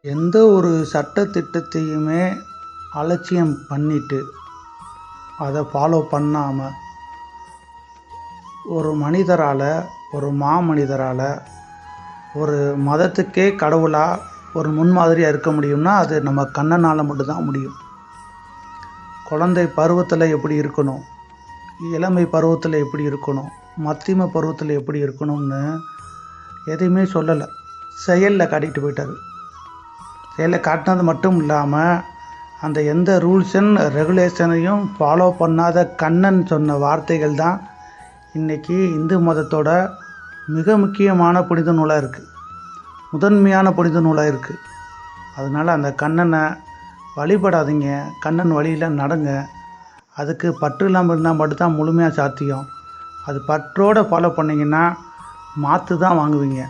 எந்த ஒரு சட்டத்திட்டத்தையுமே அலட்சியம் பண்ணிட்டு அதை ஃபாலோ பண்ணாமல் ஒரு மனிதரால் ஒரு மாமனிதரால் ஒரு மதத்துக்கே கடவுளாக ஒரு முன்மாதிரியாக இருக்க முடியும்னா அது நம்ம கண்ணனால் மட்டும்தான் முடியும். குழந்தை பருவத்தில் எப்படி இருக்கணும்? இளமை பருவத்தில் எப்படி இருக்கணும்? மத்தியம பருவத்தில் எப்படி இருக்கணும்னு எதையுமே சொல்லலை. செயலில் காட்டிகிட்டு போயிட்டார். செயலில் காட்டினது மட்டும் இல்லாமல் அந்த எந்த ரூல்ஸ் அண்ட் ரெகுலேஷனையும் ஃபாலோ பண்ணாத கண்ணன் சொன்ன வார்த்தைகள் தான் இன்றைக்கி இந்து மதத்தோட மிக முக்கியமான புனித நூலாக இருக்குது முதன்மையான புனித நூலாக இருக்குது அதனால் அந்த கண்ணனை வழிபடாதீங்க. கண்ணன் வழியில் நடங்க. அதுக்கு பற்று இல்லாமல் இருந்தால் மட்டும்தான் முழுமையாக சாத்தியம். அது பற்றோடு ஃபாலோ பண்ணிங்கன்னா மாற்று தான் வாங்குவீங்க.